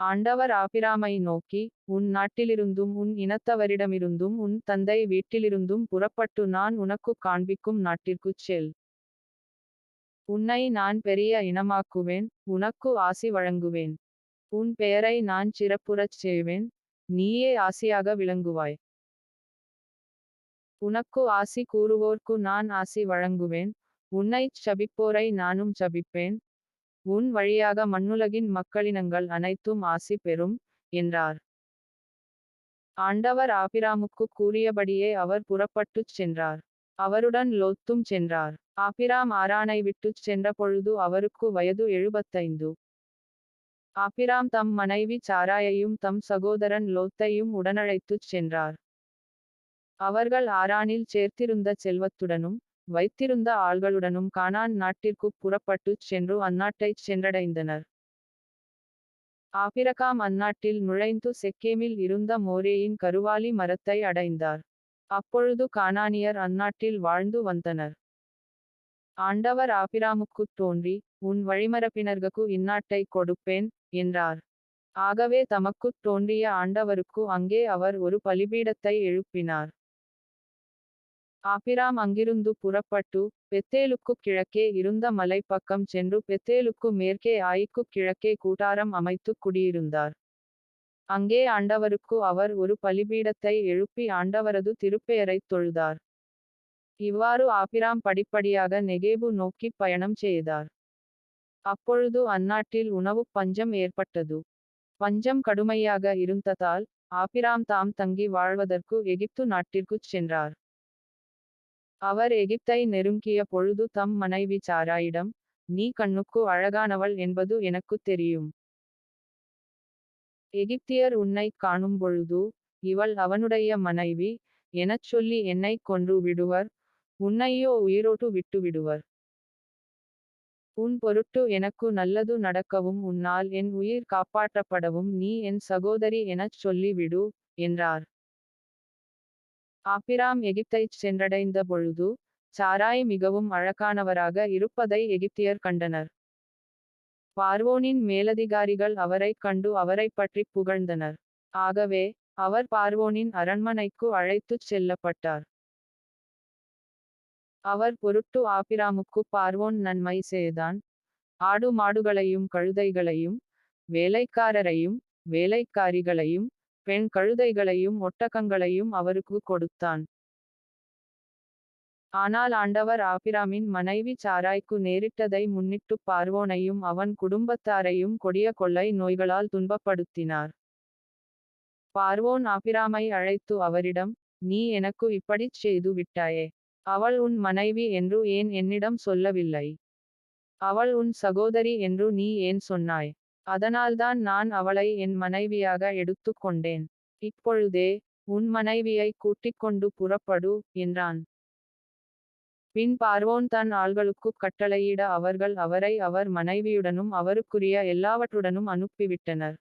ஆண்டவர் ஆபிராமை நோக்கி உன் நாட்டிலிருந்தும் உன் இனத்தவரிடமிருந்தும் உன் தந்தை வீட்டிலிருந்தும் புறப்பட்டு நான் உனக்குக் காண்பிக்கும் நாட்டிற்குச் செல். உன்னை நான் பெரிய இனமாக்குவேன் உனக்கு ஆசி வழங்குவேன். உன் பெயரை நான் சிறப்புறச் செய்வேன் நீயே ஆசியாக விளங்குவாய். உனக்கு ஆசி கூறுவோர்க்கு நான் ஆசி வழங்குவேன் உன்னைச் சபிப்போரை நானும் சபிப்பேன் உன் வழியாக மண்ணுலகின் மக்களினங்கள் அனைத்தும் ஆசி பெறும் என்றார். ஆண்டவர் ஆபிராமுக்கு கூறியபடியே அவர் புறப்பட்டுச் சென்றார். அவருடன் லோத்தும் சென்றார். ஆபிராம் ஆரானை விட்டுச் சென்றபொழுது அவருக்கு வயது எழுபத்தைந்து. ஆபிராம் தம் மனைவி சாராயையும் தம் சகோதரன் லோத்தையும் உடனழைத்துச் சென்றார். அவர்கள் ஆரானில் சேர்த்திருந்த செல்வத்துடனும் வைத்திருந்த ஆள்களுடனும் கானான் நாட்டிற்குப் புறப்பட்டுச் சென்று அந்நாட்டைச் சென்றடைந்தனர். ஆபிரகாம் அந்நாட்டில் நுழைந்து செக்கேமில் இருந்த மோரேயின் கருவாலி மரத்தை அடைந்தார். அப்பொழுது கானானியர் அந்நாட்டில் வாழ்ந்து வந்தனர். ஆண்டவர் ஆபிராமுக்குத் தோன்றி உன் வழிமரப்பினர்ககு இந்நாட்டை கொடுப்பேன் என்றார். ஆகவே தமக்குத் தோன்றிய ஆண்டவருக்கு அங்கே அவர் ஒரு பலிபீடத்தை எழுப்பினார். ஆபிராம் அங்கிருந்து புறப்பட்டு பெத்தேலுக்குக் கிழக்கே இருந்த மலைப்பக்கம் சென்று பெத்தேலுக்கு மேற்கே ஆயிக்குக் கிழக்கே கூட்டாரம் அமைத்து குடியிருந்தார். அங்கே ஆண்டவருக்கு அவர் ஒரு பலிபீடத்தை எழுப்பி ஆண்டவரது திருப்பெயரைத் தொழுதார். இவ்வாறு ஆபிராம் படிப்படியாக நெகேபு நோக்கிப் பயணம் செய்தார். அப்பொழுது அந்நாட்டில் உணவுப் பஞ்சம் ஏற்பட்டது. பஞ்சம் கடுமையாக இருந்ததால் ஆபிராம் தாம் தங்கி வாழ்வதற்கு எகிப்து நாட்டிற்குச் சென்றார். அவர் எகிப்தை நெருங்கிய பொழுது தம் மனைவி சாராயிடம் நீ கண்ணுக்கு அழகானவள் என்பது எனக்குத் தெரியும். எகிப்தியர் உன்னைக் காணும் பொழுது இவள் அவனுடைய மனைவி எனச் சொல்லி என்னைக் கொன்று விடுவர். உன்னையோ உயிரோட்டு விட்டு விடுவர். உன் பொருட்டு எனக்கு நல்லது நடக்கவும் உன்னால் என் உயிர் காப்பாற்றப்படவும் நீ என் சகோதரி எனச் சொல்லி விடு என்றார். ஆபிராம் எகிப்தைச் சென்றடைந்த பொழுது சாராய் மிகவும் அழகானவராக இருப்பதை எகிப்தியர் கண்டனர். பார்வோனின் மேலதிகாரிகள் அவரைக் கண்டு அவரைப் பற்றி புகழ்ந்தனர். ஆகவே அவர் பார்வோனின் அரண்மனைக்கு அழைத்துச் செல்லப்பட்டார். அவர் பொருட்டு ஆபிராமுக்கு பார்வோன் நன்மை செய்தான். ஆடு மாடுகளையும் கழுதைகளையும் வேலைக்காரரையும் வேலைக்காரிகளையும் பெண் கழுதைகளையும் ஒட்டகங்களையும் அவருக்கு கொடுத்தான். ஆனால் ஆண்டவர் ஆபிராமின் மனைவி சாராய்க்கு நேரிட்டதை முன்னிட்டு பார்வோனையும் அவன் குடும்பத்தாரையும் கொடிய கொள்ளை நோய்களால் துன்பப்படுத்தினார். பார்வோன் ஆபிராமை அழைத்து அவரிடம் நீ எனக்கு இப்படிச் செய்து விட்டாயே. அவள் உன் மனைவி என்று ஏன் என்னிடம் சொல்லவில்லை? அவள் உன் சகோதரி என்று நீ ஏன் சொன்னாய்? அதனால்தான் நான் அவளை என் மனைவியாக எடுத்து கொண்டேன். இப்பொழுதே உன் மனைவியை கூட்டிக் கொண்டு புறப்படு என்றான். பின் பார்வோன் தன் ஆள்களுக்குக் கட்டளையிட அவர்கள் அவரை அவர் மனைவியுடனும் அவருக்குரிய எல்லாவற்றுடனும் அனுப்பிவிட்டனர்.